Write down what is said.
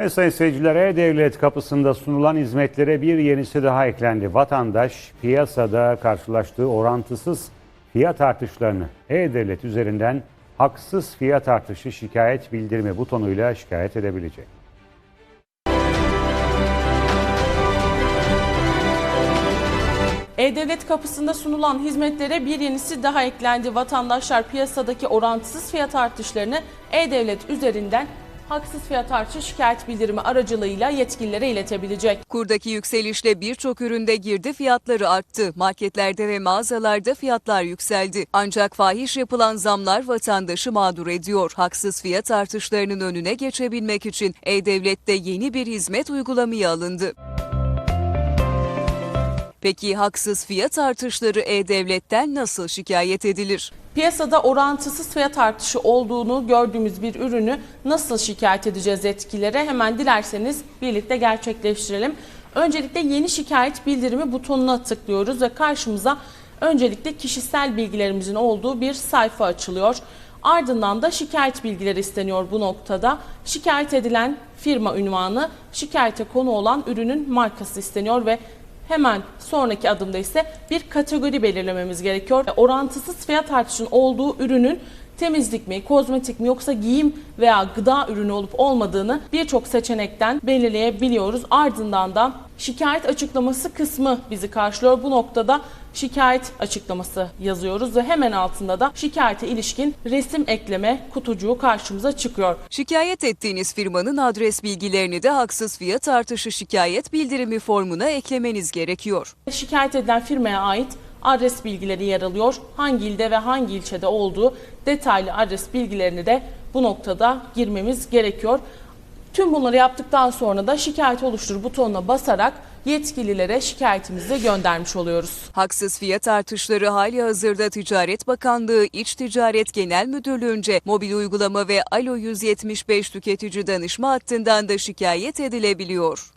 Evet sayın seyirciler E-Devlet kapısında sunulan hizmetlere bir yenisi daha eklendi. Vatandaş piyasada karşılaştığı orantısız fiyat artışlarını E-Devlet üzerinden haksız fiyat artışı şikayet bildirimi butonuyla şikayet edebilecek. E-Devlet kapısında sunulan hizmetlere bir yenisi daha eklendi. Vatandaşlar piyasadaki orantısız fiyat artışlarını E-Devlet üzerinden haksız fiyat artışı şikayet bildirimi aracılığıyla yetkililere iletebilecek. Kurdaki yükselişle birçok üründe girdi fiyatları arttı. Marketlerde ve mağazalarda fiyatlar yükseldi. Ancak fahiş yapılan zamlar vatandaşı mağdur ediyor. Haksız fiyat artışlarının önüne geçebilmek için E-Devlet'te yeni bir hizmet uygulamaya alındı. Peki haksız fiyat artışları E-Devlet'ten nasıl şikayet edilir? Piyasada orantısız fiyat artışı olduğunu gördüğümüz bir ürünü nasıl şikayet edeceğiz yetkililere? Hemen dilerseniz birlikte gerçekleştirelim. Öncelikle yeni şikayet bildirimi butonuna tıklıyoruz ve karşımıza öncelikle kişisel bilgilerimizin olduğu bir sayfa açılıyor. Ardından da şikayet bilgileri isteniyor bu noktada. Şikayet edilen firma ünvanı, şikayete konu olan ürünün markası isteniyor ve Hemen sonraki adımda ise bir kategori belirlememiz gerekiyor. Orantısız fiyat artışının olduğu ürünün temizlik mi, kozmetik mi yoksa giyim veya gıda ürünü olup olmadığını birçok seçenekten belirleyebiliyoruz. Ardından da şikayet açıklaması kısmı bizi karşılıyor. Bu noktada şikayet açıklaması yazıyoruz ve hemen altında da şikayete ilişkin resim ekleme kutucuğu karşımıza çıkıyor. Şikayet ettiğiniz firmanın adres bilgilerini de haksız fiyat artışı şikayet bildirimi formuna eklemeniz gerekiyor. Şikayet edilen firmaya ait adres bilgileri yer alıyor. Hangi ilde ve hangi ilçede olduğu detaylı adres bilgilerini de bu noktada girmemiz gerekiyor. Tüm bunları yaptıktan sonra da şikayet oluştur butonuna basarak yetkililere şikayetimizi göndermiş oluyoruz. Haksız fiyat artışları hali hazırda Ticaret Bakanlığı İç Ticaret Genel Müdürlüğü'nce mobil uygulama ve Alo 175 tüketici danışma hattından da şikayet edilebiliyor.